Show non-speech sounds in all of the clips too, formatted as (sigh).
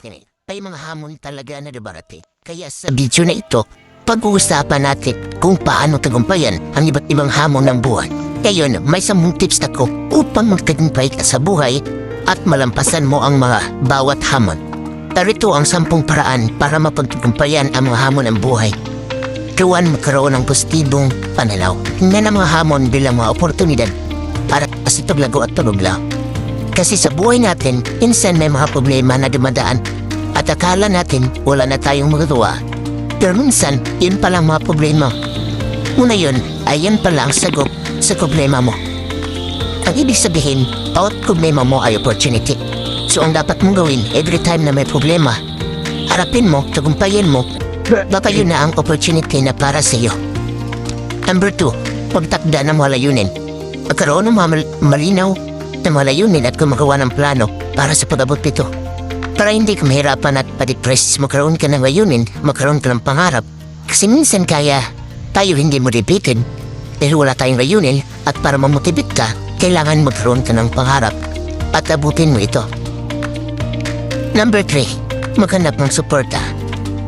natin. May mga hamon talaga na debate. Kaya sa video na ito, pag-uusapan natin kung paano tagumpayan ang iba't ibang hamon ng buhay. Ngayon, may samong tips ako upang magtagumpay ka sa buhay at malampasan mo ang mga bawat hamon. Narito ang sampung paraan para mapagtagumpayan ang mga hamon ng buhay. Tuwan magkaroon ng positibong pananaw. Tingnan ang mga hamon bilang mga oportunidad para sa tuglago at tuluglaw. Kasi sa buhay natin, insan may mga problema na dumadaan at akala natin wala na tayong magagawa. Pero minsan, yun palang mga problema. Una yun, ay yan pala ang sagot sa problema mo. Ang ibig sabihin, bawat problema mo ay opportunity. So ang dapat mong gawin every time na may problema, harapin mo, tagumpayin mo, baka yun na ang opportunity na para sa iyo. Number two, pagtakda ng mga layunin. Magkaroon ng malinaw na mga layunin at gumagawa ng plano para sa pag-abot nito. Para hindi ka mahirapan at pa-depress, magkaroon ka ng layunin, magkaroon ka ng pangarap. Kasi minsan kaya tayo hindi mo repeated, pero wala tayong layunin at para mamotivate ka, kailangan magkaroon ka ng pangarap at abutin mo ito. Number 3. Maghanap ng suporta.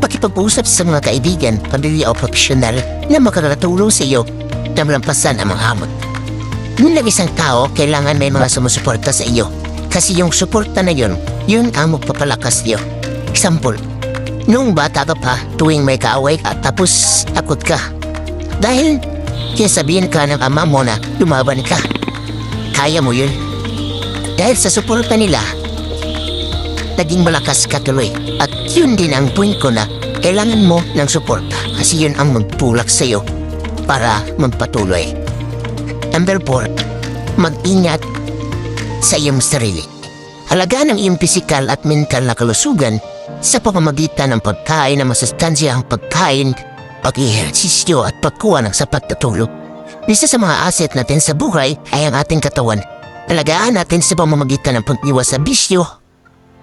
Pakipag-usap sa mga kaibigan, pamilya o profesional na makakatulong sa iyo na malampasan ang mga hamon. Bilang isang tao, kailangan may mga sumusuporta sa iyo. Kasi yung suporta na yun, yun ang magpapalakas iyo. Example, nung bata ka pa, tuwing may kaaway ka tapos takot ka. Dahil sabihin ka ng ama mo na lumaban ka. Kaya mo yun. Dahil sa suporta nila, naging malakas ka tuloy. At yun din ang point ko na kailangan mo ng suporta kasi yun ang magtulak sa iyo para magpatuloy. Number 4, mag-ingat sa iyong sarili. Halagaan ang iyong pisikal at mental na kalusugan sa pamamagitan ng pagkain ng masustansyahang pagkain, pag-ehersisyo at pagkuha ng sapat na tulog. Isa sa mga asset natin sa buhay ay ang ating katawan. Halagaan natin sa pamamagitan ng pag-iwas sa bisyo,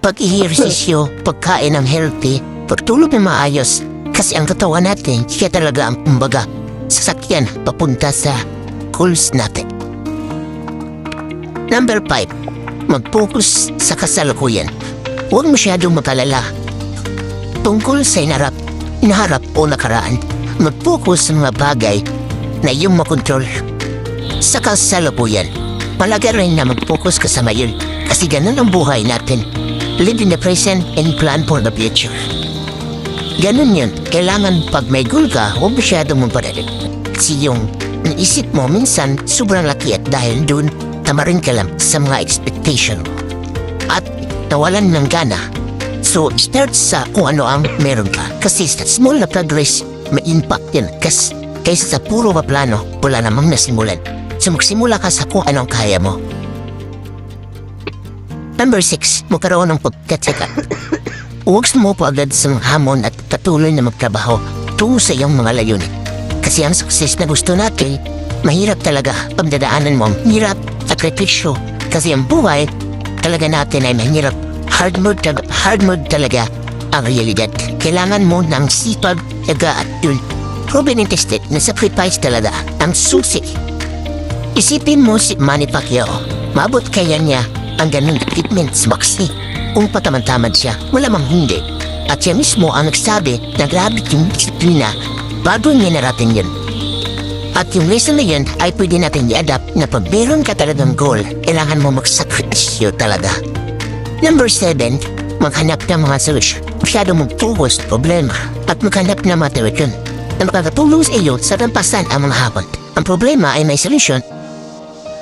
pag-ehersisyo, pagkain ng healthy, pagtulog ng maayos kasi ang katawan natin siya talaga ang kumbaga sasakyan papunta sa goals natin. Number 5. Mag-focus sa kasalukuyan. Huwag masyadong makalala. Tungkol sa inarap, inaharap o nakaraan, mag-focus sa mga bagay na iyong makontrol. Sa kasalukuyan, malaga rin na mag-focus ka sa ngayon kasi ganun ang buhay natin. Live in the present and plan for the future. Ganun yun. Kailangan pag may goal ka, huwag masyadong magpadalit. Kasi yung isip mo minsan sobrang laki at dahil dun, tamarin ka lang sa mga expectation. At nawalan ng gana. So, start sa kung ano ang meron ka. Kasi sa small na progress, may impact yan. Kas, kaysa sa puro paplano, wala namang nasimulan. So, magsimula ka sa kung anong kaya mo. Number 6, magkaroon ng pagkatsikat. (coughs) Huwag mo po agad sa hamon at patuloy na magtrabaho tungo sa iyong mga layunin. Kasi ang success na gusto natin, mahirap talaga pagdadaanan mo hirap at sakripisyo. Kasi ang buhay talaga natin ay mahirap. Hard mode, hard mode talaga ang realidad. Kailangan mo ng sipag, yaga at yun. Proven and tested na sacrifice talaga ang susi. Isipin mo si Manny Pacquiao. Mabot kaya niya ang ganun treatment sa boxing. Kung patamantamad siya, malamang hindi. At siya mismo ang nagsabi na grabe yung disiplina bago niya yun. At yung lesson na yun ay pwede natin i-adapt na pag meron ka talagang goal, kailangan mo magsakripisyo talaga. Number 7, maghanap ng mga solusyon. Masyado mag-focus sa problema at maghanap ng mga direksyon na makakatulong sa iyo sa tampasan ang mga habon. Ang problema ay may solusyon.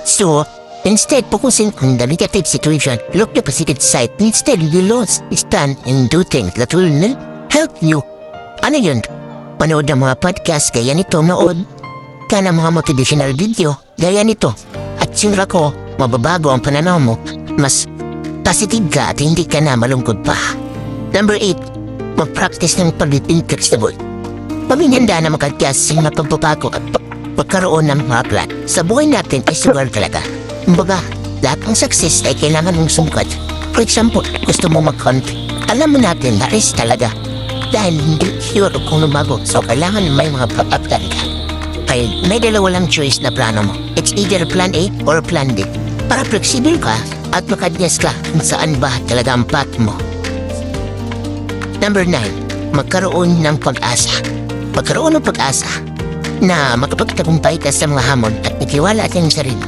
So, instead focusin on the negative situation, look the positive side. Instead, you lost, stand and do things that will help you. Ano yun? Panood ng mga podcast gaya nito, nood ka ng mga motivational video gaya nito. At sura ko, mababago ang pananaw mo, mas positive ka at hindi ka na malungkot pa. Number 8, mag-practice ng pag-eating vegetable. Pamihanda na magkagkas sa mga pagbabago at pag- pagkaroon ng mga plan. Sa buhay natin ay sugal talaga. Kumbaga, lahat ng success ay kailangan mong sumukat. For example, gusto mo mag-country. Alam mo natin na talaga. Dahil hindi sure kung lumago. So, kailangan may mga pag-uplan ka. Kaya may dalawa lang choice na plano mo. It's either plan A or plan B. Para flexible ka at makadnyas ka kung saan ba talaga ang path mo. Number 9. Magkaroon ng pag-asa. Magkaroon ng pag-asa na makapagtagumpay ka sa mga hamon at nitiwala at ng sarili.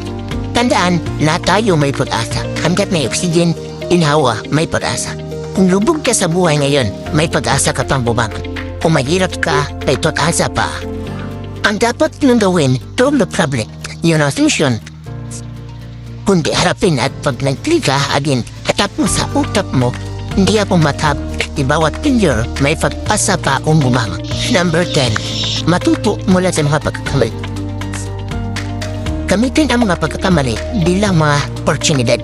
Tandaan, lahat tayo may pag-asa. Hanggat may oxygen, inhawa, may pag-asa. Lubog ka sa buhay ngayon, may pag-asa ka pang bumangon. Kung mahirap ka, may pag-asa pa. Ang dapat nang gawin, solve the problem. Yun ang solusyon. Kundi harapin at pag nag-click ka, again, hatap mo sa utak mo, hindi ako matap. Di bawat failure, may pag-asa pa kung bumangon. Number 10. Matuto mula sa mga pagkakamali. Gamitin ang mga pagkakamali bilang mga oportunidad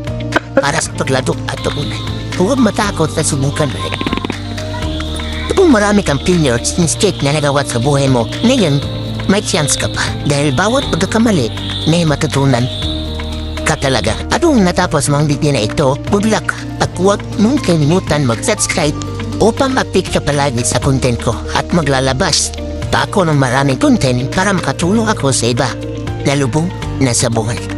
para sa paglado at tugunan. Huwag matakot sa subukan ulit. Kung marami kang failures mistake na nagawa sa buhay mo, ngayon, may chance ka pa. Dahil bawat pagkakamali, may matutunan ka talaga. At kung natapos mo ang video na ito, good luck. At huwag mong kalimutan mag-subscribe upang update ka palagi sa content ko at maglalabas pa ako ng maraming content para makatulong ako sa iba na lubong na sa buhay.